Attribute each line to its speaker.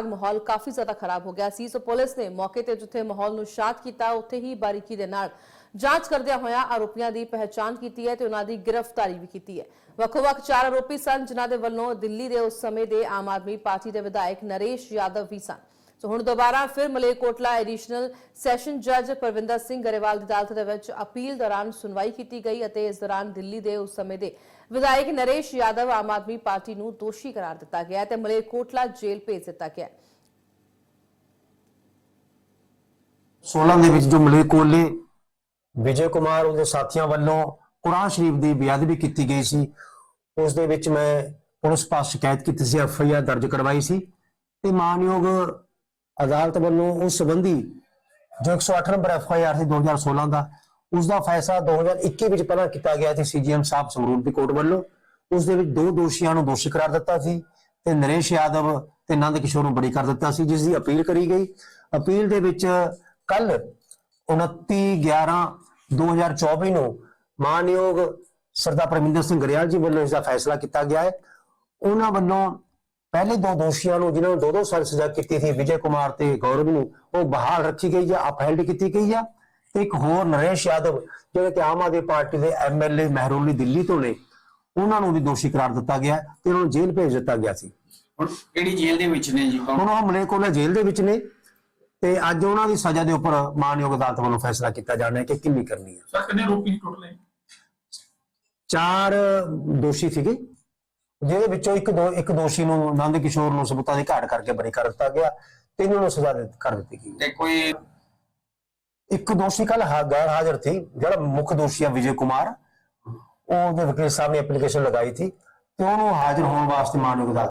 Speaker 1: ਬਾਅਦ ਮਾਹੌਲ ਕਾਫੀ ਜ਼ਿਆਦਾ ਖਰਾਬ ਹੋ ਗਿਆ ਸੀ। ਸੋ ਪੁਲਿਸ ਨੇ ਮੌਕੇ ਤੇ ਜਿੱਥੇ ਮਾਹੌਲ ਨੂੰ ਸ਼ਾਂਤ ਕੀਤਾ, ਉੱਥੇ ਹੀ ਬਾਰੀਕੀ ਦੇ ਨਾਲ ਜਾਂਚ ਕਰਦਿਆਂ ਹੋਇਆ ਆਰੋਪੀਆਂ ਦੀ ਪਹਿਚਾਣ ਕੀਤੀ ਹੈ ਤੇ ਉਹਨਾਂ ਦੀ ਗ੍ਰਿਫਤਾਰੀ ਵੀ ਕੀਤੀ ਹੈ। ਵੱਖੋ-ਵੱਖ ਚਾਰ ਆਰੋਪੀ ਸਨ, ਜਿਨ੍ਹਾਂ ਦੇ ਵੱਲੋਂ ਦਿੱਲੀ ਦੇ ਉਸ ਸਮੇਂ ਦੇ ਆਮ ਆਦਮੀ ਪਾਰਟੀ ਦੇ ਵਿਧਾਇਕ ਨਰੇਸ਼ ਯਾਦਵ ਵੀ ਸਨ। ਸੋ ਹੁਣ ਦੁਬਾਰਾ ਫਿਰ ਮਲੇਰਕੋਟਲਾ ਐਡੀਸ਼ਨਲ ਸੈਸ਼ਨ ਜੱਜ ਪਰਵਿੰਦਰ ਸਿੰਘ ਗਰੇਵਾਲ ਦੀ ਅਦਾਲਤ ਦੇ ਵਿੱਚ ਅਪੀਲ ਦੌਰਾਨ ਸੁਣਵਾਈ ਕੀਤੀ ਗਈ ਅਤੇ ਇਸ ਦੌਰਾਨ ਦਿੱਲੀ ਦੇ ਉਸ ਸਮੇਂ ਦੇ ਵਿਧਾਇਕ ਨਰੇਸ਼ ਯਾਦਵ ਆਮ ਆਦਮੀ ਪਾਰਟੀ ਨੂੰ ਦੋਸ਼ੀ ਕਰਾਰ ਦਿੱਤਾ ਗਿਆ ਤੇ ਮਲੇਰਕੋਟਲਾ ਜੇਲ੍ਹ ਭੇਜ ਦਿੱਤਾ ਗਿਆ।
Speaker 2: 16 ਦੇ ਵਿੱਚ ਜੋ ਮਲੇਕੋਲੇ ਵਿਜੇ ਕੁਮਾਰ ਉਹਦੇ ਸਾਥੀਆਂ ਵੱਲੋਂ ਕੁਰਾਨ ਸ਼ਰੀਫ ਦੀ ਬੇਅਦਬੀ ਕੀਤੀ ਗਈ ਸੀ, ਉਸ ਦੇ ਵਿੱਚ ਮੈਂ ਪੁਲਿਸ ਪਾਸ ਸ਼ਿਕਾਇਤ ਕੀਤੀ ਸੀ, ਐਫ ਆਈ ਆਰ ਦਰਜ ਕਰਵਾਈ ਸੀ ਤੇ ਮਾਨਯੋਗ ਅਦਾਲਤ ਵੱਲੋਂ ਉਸ ਸੰਬੰਧੀ ਜੋ 108 ਨੰਬਰ ਐਫ ਆਈ ਆਰ ਸੀ 2016 ਦਾ ਉਸ ਦਾ ਫੈਸਲਾ 2021 ਵਿੱਚ ਪਹਿਲਾਂ ਕੀਤਾ ਗਿਆ ਸੀ ਸੀਜੀਐਮ ਸਾਹਿਬ ਸੰਗਰੂਰ ਦੀ ਕੋਰਟ ਵੱਲੋਂ। ਉਸ ਦੇ ਵਿੱਚ ਦੋ ਦੋਸ਼ੀਆਂ ਨੂੰ ਦੋਸ਼ੀ ਕਰਾਰ ਦਿੱਤਾ ਸੀ, ਤੇ ਨਰੇਸ਼ ਯਾਦਵ ਤੇ ਨੰਦ ਕਿਸ਼ੋਰ ਨੂੰ ਬਰੀ ਕਰ ਦਿੱਤਾ ਸੀ, ਜਿਸ ਦੀ ਅਪੀਲ ਕਰੀ ਗਈ। ਅਪੀਲ ਦੇ ਵਿੱਚ ਕੱਲ 29 11 2024 ਨੂੰ ਮਾਨਯੋਗ ਸਰਦਾਰ ਪਰਮਿੰਦਰ ਸਿੰਘ ਗਰੇਵਾਲ ਜੀ ਵੱਲੋਂ ਇਸ ਦਾ ਫੈਸਲਾ ਕੀਤਾ ਗਿਆ ਹੈ। ਉਹਨਾਂ ਵੱਲੋਂ ਪਹਿਲੇ ਦੋ ਦੋਸ਼ੀਆਂ ਨੂੰ ਜਿਨ੍ਹਾਂ ਨੂੰ ਦੋ ਦੋ ਸਾਲ ਸਜ਼ਾ ਕੀਤੀ ਸੀ ਵਿਜੇ ਕੁਮਾਰ ਤੇ ਗੌਰਵ ਨੂੰ ਉਹ ਬਹਾਲ ਰੱਖੀ ਗਈ ਹੈ ਅਪਹੈਲਡ ਕੀਤੀ ਗਈ ਹੈ ਤੇ ਇੱਕ ਹੋਰ ਨਰੇਸ਼ ਯਾਦਵ ਜਿਹੜੇ ਕਿ ਆਮ ਆਦਮੀ ਪਾਰਟੀ ਦੇ M L A Mehrauli Delhi ਤੋਂ ਨੇ ਉਹਨਾਂ ਨੂੰ ਵੀ ਦੋਸ਼ੀ ਕਰਾਰ ਦਿੱਤਾ ਗਿਆ ਤੇ ਉਹਨਾਂ ਨੂੰ ਜੇਲ੍ਹ ਭੇਜ ਦਿੱਤਾ ਗਿਆ ਸੀ।
Speaker 3: ਹੁਣ ਕਿਹੜੀ ਜੇਲ੍ਹ ਦੇ ਵਿੱਚ ਨੇ ਜੀ
Speaker 2: ਹੁਣ ਉਹ ਮਲੇਕੋਲਾ ਜੇਲ੍ਹ ਦੇ ਵਿੱਚ ਨੇ ਤੇ ਅੱਜ ਉਹਨਾਂ ਦੀ ਸਜ਼ਾ ਦੇ ਉੱਪਰ ਮਾਨਯੋਗ ਅਦਾਲਤ ਵੱਲੋਂ ਫੈਸਲਾ ਕੀਤਾ ਜਾਣਾ ਹੈ ਕਿ ਕਿੰਨੀ ਕਰਨੀ ਹੈ।
Speaker 4: ਸਰ ਕਿੰਨੇ ਆਰੋਪੀ ਟੋਟਲ ਹੈ
Speaker 2: ਚਾਰ ਦੋਸ਼ੀ ਸੀਗੇ। ਜਿਹਦੇ ਵਿੱਚੋਂ ਇੱਕ ਦੋ ਇੱਕ ਦੋਸ਼ੀ ਨੂੰ ਨੰਦ ਕਿਸ਼ੋਰ ਨੂੰ ਸਬੂਤਾਂ ਦੀ ਘਾਟ ਕਰਕੇ ਬਰੀ ਕਰ ਦਿੱਤਾ ਗਿਆ ਤਿੰਨ ਨੂੰ ਸਜ਼ਾ ਕਰ ਦਿੱਤੀ ਗਈ।
Speaker 3: ਤੇ ਕੋਈ
Speaker 2: ਇੱਕ ਦੋਸ਼ੀ ਕੱਲ ਗੈਰ ਹਾਜ਼ਰ ਸੀ ਜਿਹੜਾ ਮੁੱਖ ਦੋਸ਼ੀ ਹੈ ਵਿਜੇ ਕੁਮਾਰ। ਉਹਦੇ ਵਕੀਲ ਸਾਹਿਬ ਨੇ ਐਪਲੀਕੇਸ਼ਨ ਲਗਾਈ ਸੀ ਤੇ ਉਹਨੂੰ ਹਾਜ਼ਰ ਹੋਣ ਵਾਸਤੇ ਮਾਨਯੋਗ ਅਦਾਲਤ